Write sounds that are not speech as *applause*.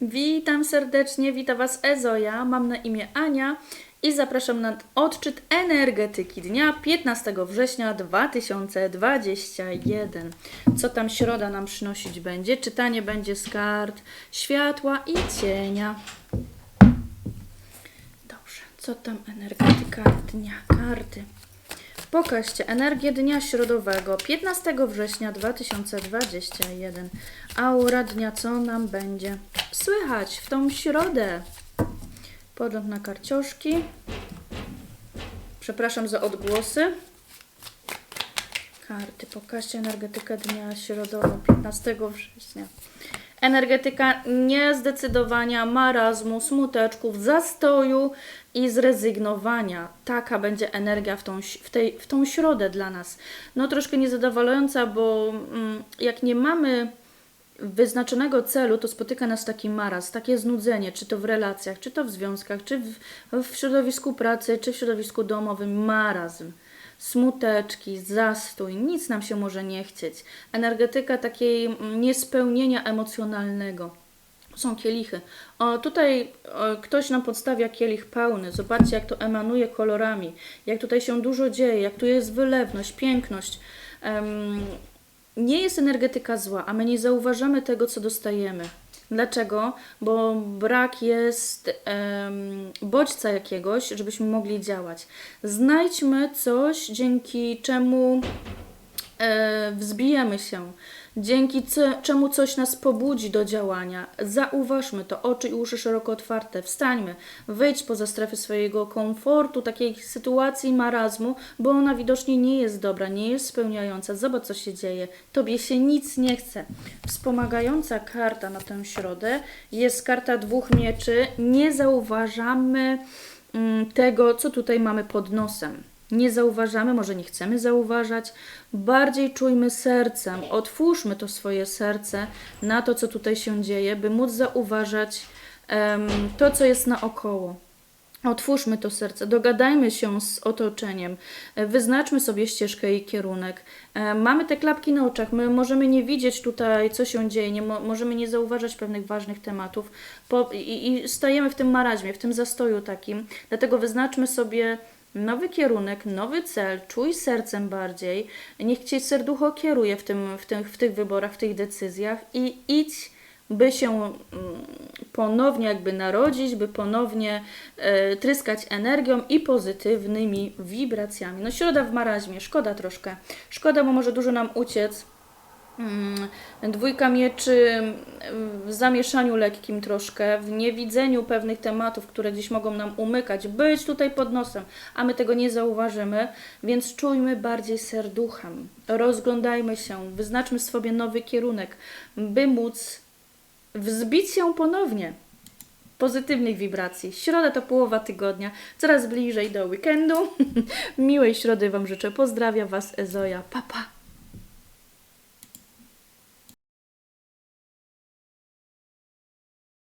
Witam serdecznie, witam Was Ezoja, mam na imię Ania i zapraszam na odczyt energetyki dnia 15 września 2021. Co tam środa nam przynosić będzie? Czytanie będzie z kart światła i cienia. Dobrze, co tam energetyka dnia? Karty. Pokażcie energię dnia środowego 15 września 2021. Aura dnia, co nam będzie słychać w tą środę? Podgląd na karcioszki. Przepraszam za odgłosy. Karty, pokażcie energetykę dnia środowego 15 września. Energetyka niezdecydowania, marazmu, smuteczków, zastoju i zrezygnowania. Taka będzie energia w tą, w tej, w tą środę dla nas. No troszkę niezadowalająca, bo mm, jak nie mamy wyznaczonego celu, to spotyka nas taki maraz, takie znudzenie, czy to w relacjach, czy to w związkach, czy w, w środowisku pracy, czy w środowisku domowym, marazm smuteczki, zastój, nic nam się może nie chcieć. Energetyka takiej mm, niespełnienia emocjonalnego. Są kielichy. O, tutaj o, ktoś nam podstawia kielich pełny. Zobaczcie, jak to emanuje kolorami, jak tutaj się dużo dzieje, jak tu jest wylewność, piękność. Em, nie jest energetyka zła, a my nie zauważamy tego, co dostajemy. Dlaczego? Bo brak jest em, bodźca jakiegoś, żebyśmy mogli działać. Znajdźmy coś, dzięki czemu e, wzbijemy się, dzięki czemu coś nas pobudzi do działania. Zauważmy to, oczy i uszy szeroko otwarte, wstańmy, wyjdź poza strefę swojego komfortu, takiej sytuacji marazmu, bo ona widocznie nie jest dobra, nie jest spełniająca. Zobacz, co się dzieje. Tobie się nic nie chce. Wspomagająca karta na tę środę jest karta dwóch mieczy. Nie zauważamy mm, tego, co tutaj mamy pod nosem nie zauważamy, może nie chcemy zauważać. Bardziej czujmy sercem, otwórzmy to swoje serce na to, co tutaj się dzieje, by móc zauważać em, to, co jest naokoło. Otwórzmy to serce, dogadajmy się z otoczeniem, wyznaczmy sobie ścieżkę i kierunek. E, Mamy te klapki na oczach, my możemy nie widzieć tutaj, co się dzieje, nie mo- możemy nie zauważać pewnych ważnych tematów i, i stajemy w tym marazmie, w tym zastoju takim. Dlatego wyznaczmy sobie nowy kierunek, nowy cel, czuj sercem bardziej, niech Cię serducho kieruje w, tym, w, tych, w tych wyborach, w tych decyzjach i idź, by się mm, ponownie jakby narodzić, by ponownie e, tryskać energią i pozytywnymi wibracjami. No środa w maraźmie, szkoda troszkę. Szkoda, bo może dużo nam uciec. Mm, Dwójka mieczy mm, w zamieszaniu lekkim troszkę, w niewidzeniu pewnych tematów, które gdzieś mogą nam umykać, być tutaj pod nosem, a my tego nie zauważymy, więc czujmy bardziej serduchem, rozglądajmy się, wyznaczmy sobie nowy kierunek, by móc wzbić się ponownie pozytywnych wibracji. Środa to połowa tygodnia, coraz bliżej do weekendu. *laughs* Miłej środy Wam życzę. Pozdrawiam Was Ezoja. Pa, pa.